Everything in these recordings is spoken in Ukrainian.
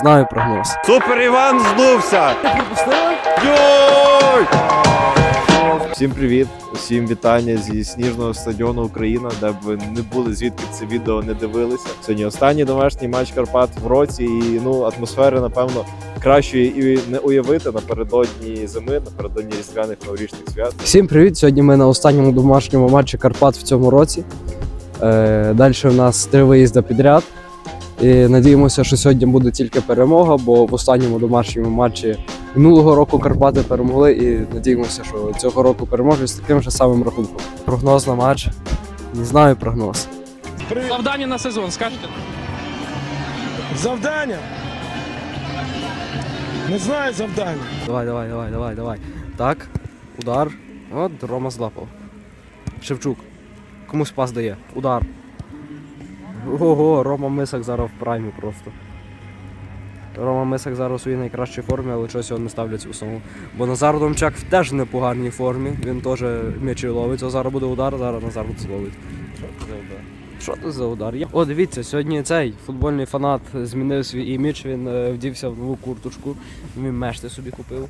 Знаю прогноз. Супер Іван здувся! Йой! Всім привіт, усім вітання зі сніжного стадіону Україна, де б ви не були, звідки це відео не дивилися. Сьогодні останній домашній матч Карпат в році, і ну атмосфери, напевно, кращої і не уявити напередодні зими, напередодні різдвяних новорічних свят. Всім привіт! Сьогодні ми на останньому домашньому матчі Карпат в цьому році. Е, далі у нас три виїзди підряд. І надіємося, що сьогодні буде тільки перемога, бо в останньому домашньому матчі минулого року Карпати перемогли, і надіємося, що цього року переможуть з таким же самим рахунком. Прогноз на матч. Не знаю прогноз. Завдання на сезон, скажете? Завдання. Не знаю завдання. Давай, давай, давай, давай, давай. Так, удар. От Рома злапав. Шевчук. Комусь пас дає. Удар. Ого, Рома Мисак зараз в праймі просто. Рома Мисак зараз у своїй найкращій формі, але чогось його не ставлять в основу. Бо Назар Домчак в теж непоганій формі. Він теж м'ячі ловить. О, зараз буде удар, зараз Назар зловить. Що це за удар? Що це за удар? Я- О, дивіться, сьогодні цей футбольний фанат змінив свій імідж, він е, вдівся в нову курточку, він мешти собі купив.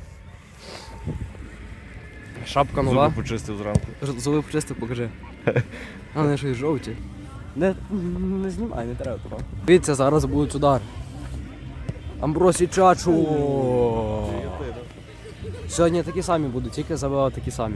Шапка нова. почистив зранку. Зуби почисти, покажи. А вони щось жовті. Не, не знімай, не треба того. Дивіться, зараз будуть удар. Амбросі Чачу. Сьогодні такі самі будуть, тільки забивав такі самі.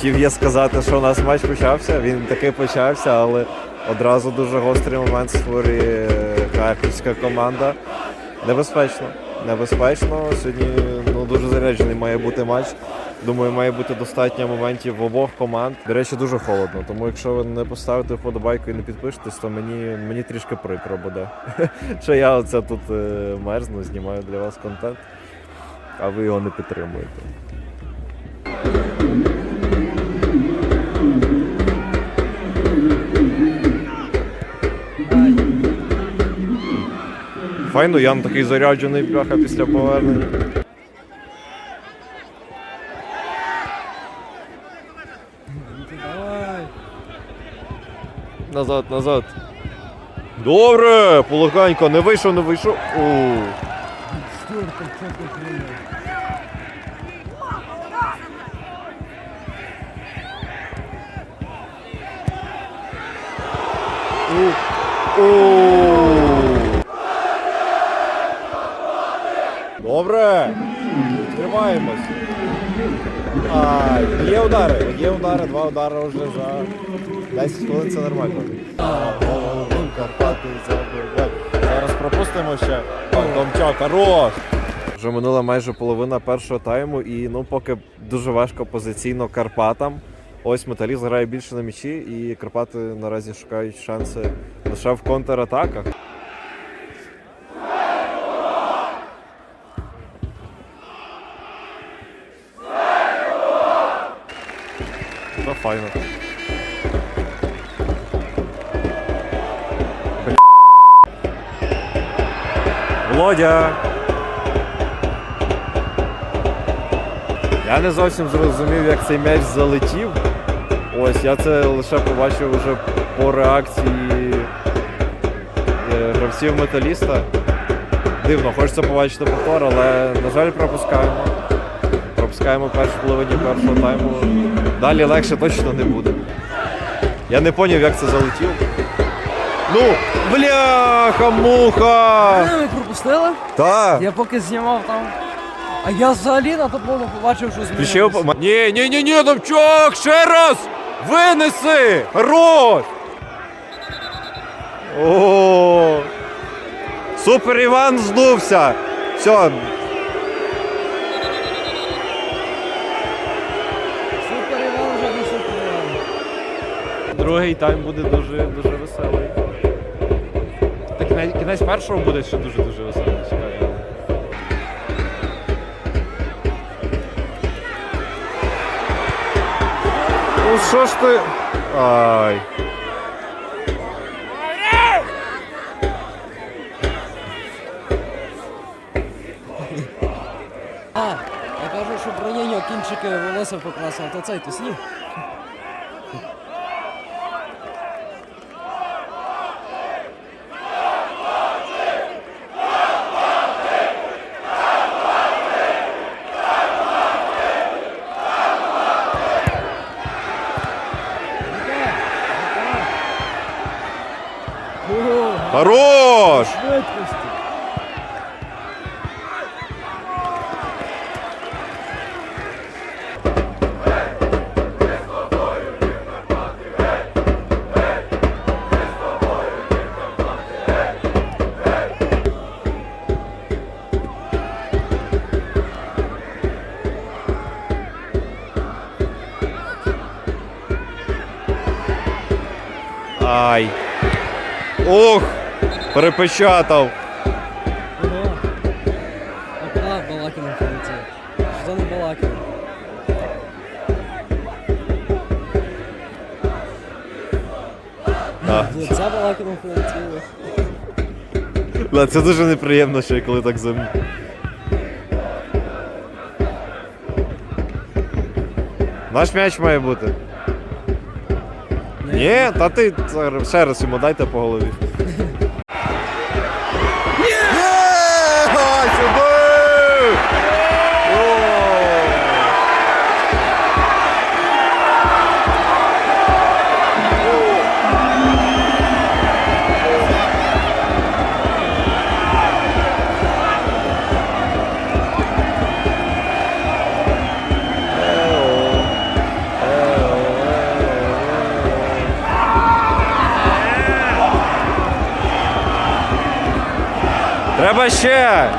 Хотів я сказати, що у нас матч почався. Він таки почався, але одразу дуже гострий момент створює харківська команда. Небезпечно. Небезпечно. Сьогодні ну, дуже заряджений має бути матч. Думаю, має бути достатньо моментів в обох команд. До речі, дуже холодно. Тому якщо ви не поставите вподобайку і не підпишетесь, то мені, мені трішки прикро буде. Що я оце тут е, мерзну, знімаю для вас контент, а ви його не підтримуєте. Файно, Ян такий заряджений бляха після повернення. Назад, назад. Добре! Полегенько, не вийшов, не вийшов. У. У. У. Добре. Тримаємось. А, є удари, є удари, два удари вже за 10 хвилин це нормально. Карпати забивають. Зараз пропустимо ще. Домчак, хорош! Вже минула майже половина першого тайму, і ну поки дуже важко позиційно Карпатам. Ось металіст грає більше на м'ячі, і Карпати наразі шукають шанси лише в контратаках. Та файно. Володя. Я не зовсім зрозумів, як цей м'яч залетів. Ось я це лише побачив вже по реакції е, гравців металіста. Дивно, хочеться побачити повтор, але, на жаль, пропускаємо. Пропускаємо першу половині першого тайму. Далі легше точно не буде. Я не зрозумів, як це залетіло. Ну, бляха, муха! Ми пропустили? Так. Я поки знімав там. А я взагалі на топовно побачив, що змінилося. по- Ні, ні, ні, ні, Довчок, ще раз! Винеси! Хорош! О! Супер Іван здувся! Все, другий тайм буде дуже дуже веселий. Та кінець, кінець першого буде ще дуже дуже веселий. Ну що ж ти. Ай. А, я кажу, що бронєньо кінчики волосся покрасив, то цей то сніг. Хорош! Ай. Ох! Перепечатав. Ого. А Балакіна полетів? Що це не Балакіна? В лице Балакіна полетіло. Да, це дуже неприємно, ще коли так зам... Наш м'яч має бути. Ні, та ти ще раз йому дайте по голові. Треба ще!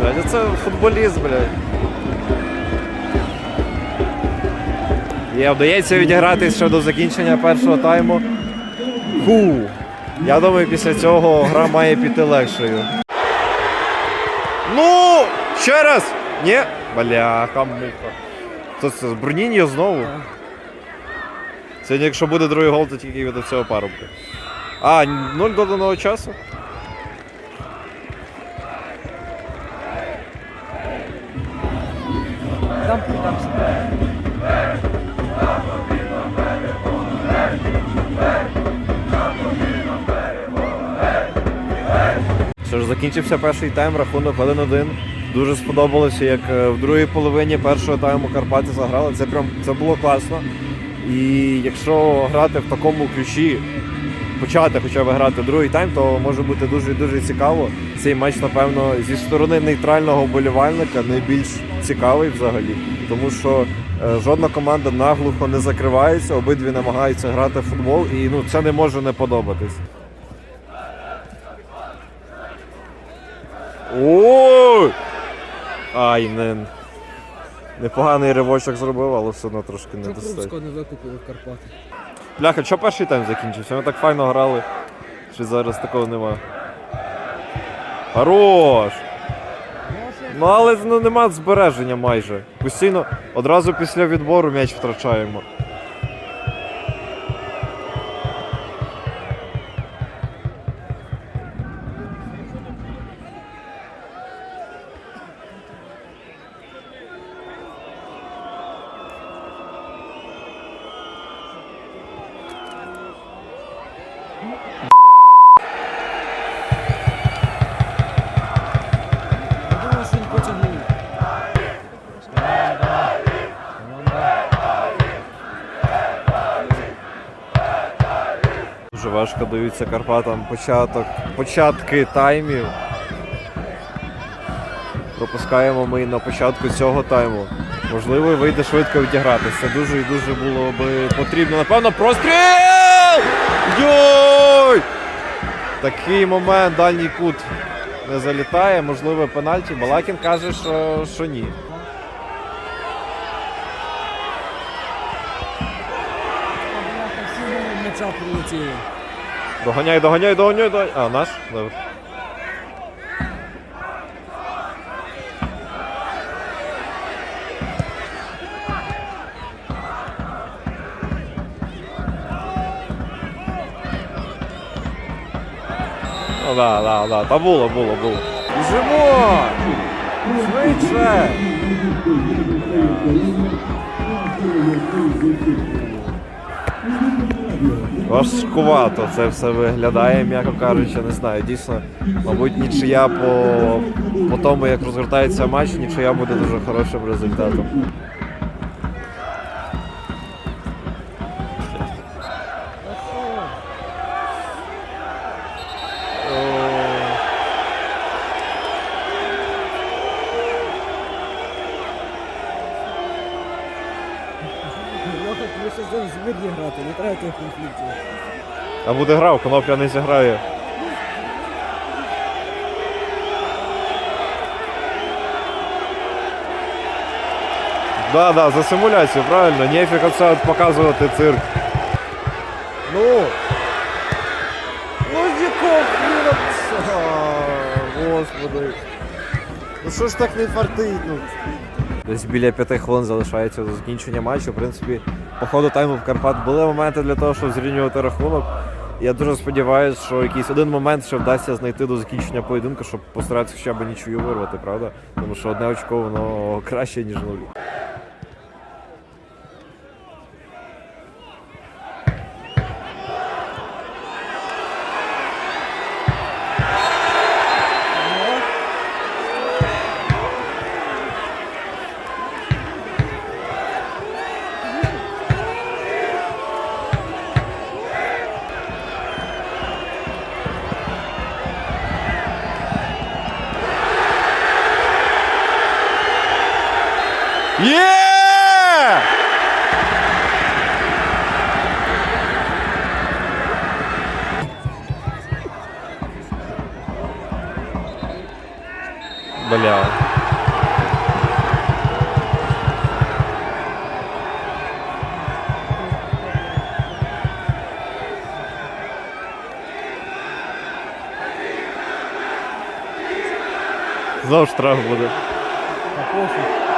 Блядь, це футболіст, блядь. Є, вдається відіграти ще до закінчення першого тайму. Фу. Я думаю, після цього гра має піти легшою. Ну! Ще раз! Ні! Бляха, муха. Хто це? Бруніньо знову? Сьогодні, якщо буде другий гол, то тільки від цього парубка. А, нуль доданого часу? Там придамся. Що ж, закінчився перший тайм, рахунок 1-1. Дуже сподобалося, як е, в другій половині першого тайму Карпати заграли. Це прям це було класно. І якщо грати в такому ключі, почати хоча б грати другий тайм, то може бути дуже дуже цікаво. Цей матч, напевно, зі сторони нейтрального вболівальника найбільш цікавий взагалі. Тому що е, жодна команда наглухо не закривається, обидві намагаються грати в футбол, і ну це не може не подобатись. Ой! Ай, не. Непоганий ривочок зробив, але все одно трошки не достатньо. Не викупили в Карпати? Бляха, що перший тайм закінчився? Ми так файно грали, що зараз такого нема. Хорош! Ну але ну, нема збереження майже. Постійно одразу після відбору м'яч втрачаємо. Дуже важко даються Карпатам початок, початки таймів. Пропускаємо ми на початку цього тайму. Можливо, вийде швидко відігратися. Дуже і дуже було би потрібно. Напевно, простріл! Йой! Такий момент, дальній кут не залітає. Можливо, пенальті. Балакін каже, що, що ні. М'яча прилетіли. Доганяй, доганяй, доганяй, доганяй. А, наш? Добре. Ну да, да, да. Та було, було, було. Біжимо! Швидше! Важкувато це все виглядає, м'яко кажучи, не знаю. Дійсно, мабуть, нічия по, по тому, як розгортається матч, нічия буде дуже хорошим результатом. Грати, не треба тих конфліктів. А буде грав, конопля не зіграє. Да, да, за симуляцію, правильно. Нефіг оце показувати цирк. Ну. Ну якого хрена? А, Господи. Ну що ж так не фартить? Ну. Десь біля п'яти хвилин залишається до закінчення матчу. В принципі, по ходу тайму в Карпат були моменти для того, щоб зрівнювати рахунок. Я дуже сподіваюся, що якийсь один момент ще вдасться знайти до закінчення поєдинку, щоб постаратися хоча б нічию вирвати, правда? Тому що одне очко воно краще, ніж нуль. Є! Бля. Знову штраф буде. Та пофіг.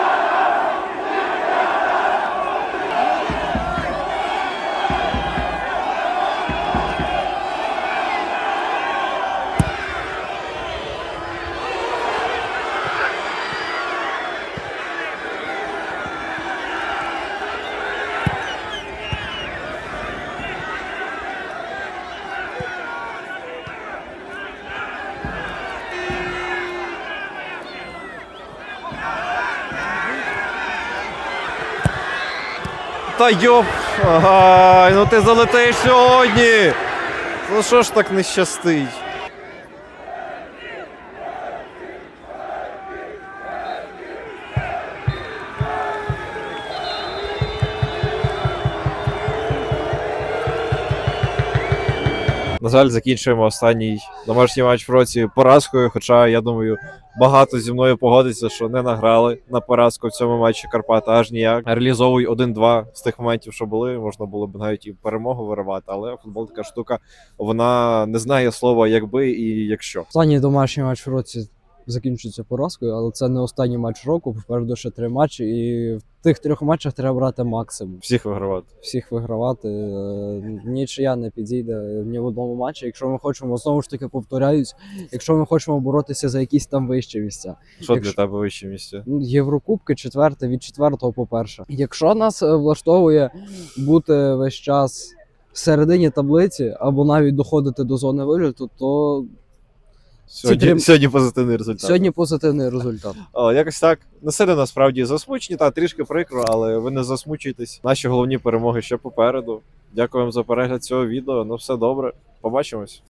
Та йоп! Ай, ну ти залетиш сьогодні! Ну що ж так не щастить? На жаль, закінчуємо останній домашній матч в році поразкою. Хоча я думаю, багато зі мною погодиться, що не награли на поразку в цьому матчі Карпата аж ніяк. Реалізовуй один-два з тих моментів, що були. Можна було б навіть і перемогу виривати, але футбол така штука, вона не знає слова якби і якщо. Останній домашній матч в році закінчиться поразкою, але це не останній матч року. Попереду ще три матчі, і в тих трьох матчах треба брати максимум. Всіх вигравати. Всіх вигравати. Е, Нічия не підійде ні в одному матчі. Якщо ми хочемо, знову ж таки повторяюсь, якщо ми хочемо боротися за якісь там вищі місця. Що Якщо- для тебе вище місце? Ну, Єврокубки четверте від четвертого по перше. Якщо нас е, влаштовує бути весь час в середині таблиці або навіть доходити до зони виліту, то Сьогодні, трим- сьогодні позитивний результат. сьогодні позитивний результат. О, якось так. Не сильно насправді засмучені, та трішки прикро, але ви не засмучуйтесь. Наші головні перемоги ще попереду. Дякую вам за перегляд цього відео. Ну все добре. Побачимось.